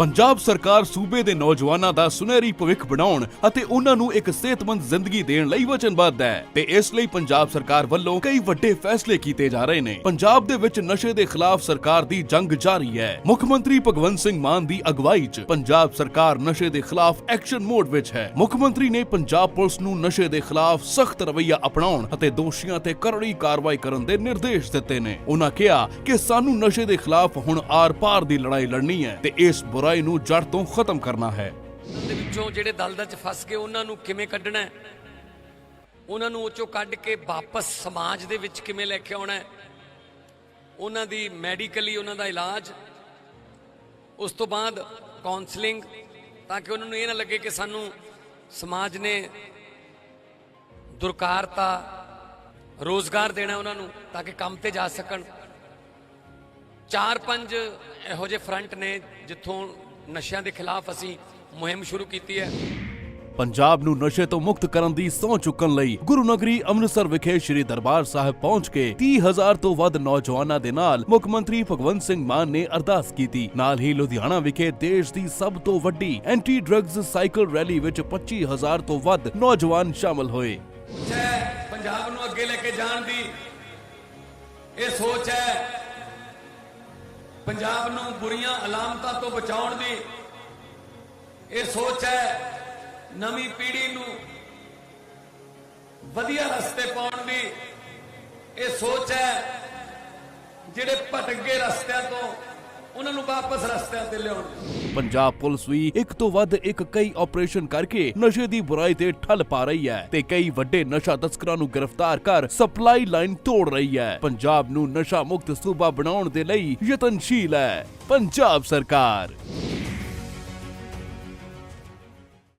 ਪੰਜਾਬ ਸਰਕਾਰ ਸੂਬੇ ਦੇ ਨੌਜਵਾਨਾਂ ਦਾ ਸੁਨਹਿਰੀ ਭਵਿੱਖ ਬਣਾਉਣ ਅਤੇ ਉਹਨਾਂ ਨੂੰ ਇੱਕ ਸਿਹਤਮੰਦ ਜ਼ਿੰਦਗੀ ਦੇਣ ਲਈ ਵਚਨਬੱਧ ਹੈ ਤੇ ਇਸ ਲਈ ਪੰਜਾਬ ਸਰਕਾਰ ਵੱਲੋਂ ਕਈ ਵੱਡੇ ਫੈਸਲੇ ਕੀਤੇ ਜਾ ਰਹੇ ਨੇ। ਪੰਜਾਬ ਦੇ ਵਿੱਚ ਨਸ਼ੇ ਦੇ ਖਿਲਾਫ ਸਰਕਾਰ ਦੀ ਜੰਗ ਜਾਰੀ ਹੈ। ਮੁੱਖ ਮੰਤਰੀ ਭਗਵੰਤ ਸਿੰਘ ਮਾਨ ਦੀ ਅਗਵਾਈ 'ਚ ਪੰਜਾਬ ਸਰਕਾਰ ਨਸ਼ੇ ਦੇ ਖਿਲਾਫ ਐਕਸ਼ਨ ਮੋਡ ਵਿੱਚ ਹੈ। ਮੁੱਖ ਮੰਤਰੀ ਨੇ ਪੰਜਾਬ ਪੁਲਿਸ ਨੂੰ ਨਸ਼ੇ ਦੇ ਖਿਲਾਫ ਸਖਤ ਰਵੱਈਆ ਅਪਣਾਉਣ ਅਤੇ ਦੋਸ਼ੀਆਂ ਤੇ ਕਰੜੀ ਕਾਰਵਾਈ ਕਰਨ ਦੇ ਨਿਰਦੇਸ਼ ਦਿੱਤੇ ਨੇ। ਉਹਨਾਂ ਕਿਹਾ ਕਿ ਸਾਨੂੰ ਨਸ਼ੇ ਦੇ ਖਿਲਾਫ ਹੁਣ ਆਰ-ਪਾਰ ਦੀ ਲੜਾਈ ਲੜਨੀ ਹੈ ਤੇ ਇਸ ਬੁਰਾਈ ਨੂੰ ਜੜ ਤੋਂ ਖਤਮ ਕਰਨਾ ਹੈ। ਦੇ ਵਿੱਚੋਂ ਜਿਹੜੇ ਦਲਦਲ 'ਚ ਫਸ ਗਏ, ਉਹਨਾਂ ਨੂੰ ਕਿਵੇਂ ਕੱਢਣਾ ਹੈ? ਉਹਨਾਂ ਨੂੰ ਉਹ 'ਚੋਂ ਕੱਢ ਕੇ ਵਾਪਸ ਸਮਾਜ ਦੇ ਵਿੱਚ ਕਿਵੇਂ ਲੈ ਕੇ ਆਉਣਾ ਹੈ? ਉਹਨਾਂ ਦੀ ਮੈਡੀਕਲੀ ਉਹਨਾਂ ਦਾ ਇਲਾਜ। ਉਸ ਤੋਂ ਬਾਅਦ ਕਾਉਂਸਲਿੰਗ ਤਾਂ ਕਿ ਉਹਨਾਂ ਨੂੰ ਇਹ ਨਾ ਲੱਗੇ ਕਿ ਸਾਨੂੰ ਸਮਾਜ ਨੇ ਦੁਰਕਾਰਤਾ, ਰੋਜ਼ਗਾਰ ਦੇਣਾ ਉਹਨਾਂ ਨੂੰ, ਤਾਂ ਕਿ ਕੰਮ ਤੇ ਜਾ ਸਕਣ। ਚਾਰ ਪੰਜ ਇਹੋ ਜਿਹੇ ਫਰੰਟ ਨੇ ਜਿੱਥੋਂ ਨਸ਼ਿਆਂ ਦੇ ਖਿਲਾਫ ਅਸੀਂ ਮੁਹਿੰਮ ਸ਼ੁਰੂ ਕੀਤੀ ਹੈ। ਪੰਜਾਬ ਨੂੰ ਨਸ਼ੇ ਤੋਂ ਮੁਕਤ ਕਰਨ ਦੀ ਸਹੁੰ ਚੁੱਕਣ ਲਈ ਗੁਰੂ ਨਗਰੀ ਅੰਮ੍ਰਿਤਸਰ ਵਿਖੇ ਸ੍ਰੀ ਦਰਬਾਰ ਸਾਹਿਬ ਪਹੁੰਚ ਕੇ 30000 ਤੋਂ ਵੱਧ ਨੌਜਵਾਨਾਂ ਦੇ ਨਾਲ ਮੁੱਖ ਮੰਤਰੀ ਭਗਵੰਤ ਸਿੰਘ ਮਾਨ ਨੇ ਅਰਦਾਸ ਕੀਤੀ। ਨਾਲ ਹੀ ਲੁਧਿਆਣਾ ਵਿਖੇ ਦੇਸ਼ ਦੀ ਸਭ ਤੋਂ ਵੱਡੀ ਐਂਟੀ ਡਰੱਗਸ ਸਾਈਕਲ ਰੈਲੀ ਵਿੱਚ 25000 ਤੋਂ ਵੱਧ ਨੌਜਵਾਨ ਸ਼ਾਮਲ ਹੋਏ। ਪੰਜਾਬ ਨੂੰ ਅੱਗੇ ਲੈ ਕੇ ਜਾਣ ਦੀ। ਇਹ ਸੋਚ ਹੈ ਪੰਜਾਬ ਨੂੰ ਬੁਰੀਆਂ ਅਲਾਮਤਾਂ ਤੋਂ ਬਚਾਉਣ ਦੀ ਇਹ ਸੋਚ ਹੈ, ਨਵੀਂ ਪੀੜ੍ਹੀ ਨੂੰ ਵਧੀਆ ਰਸਤੇ ਪਾਉਣ ਦੀ ਇਹ ਸੋਚ ਹੈ, ਜਿਹੜੇ ਭਟਕ ਗਏ ਰਸਤਿਆਂ ਤੋਂ ਉਹਨਾਂ ਨੂੰ ਵਾਪਸ ਰਸਤਿਆਂ ਤੇ ਲਿਆਉਣ ਪੰਜਾਬ ਪੁਲਿਸ ਵੀ ਇੱਕ ਤੋਂ ਵੱਧ ਇੱਕ ਕਈ ਆਪਰੇਸ਼ਨ ਕਰਕੇ ਨਸ਼ੇ ਦੀ ਬੁਰਾਈ ਤੇ ਠੱਲ ਪਾ ਰਹੀ ਹੈ ਤੇ ਕਈ ਵੱਡੇ ਨਸ਼ਾ ਤਸਕਰਾਂ ਨੂੰ ਗ੍ਰਿਫਤਾਰ ਕਰ ਸਪਲਾਈ ਲਾਈਨ ਤੋੜ ਰਹੀ ਹੈ। ਪੰਜਾਬ ਨੂੰ ਨਸ਼ਾ ਮੁਕਤ ਸੂਬਾ ਬਣਾਉਣ ਦੇ ਲਈ ਯਤਨਸ਼ੀਲ ਹੈ। ਪੰਜਾਬ ਸਰਕਾਰ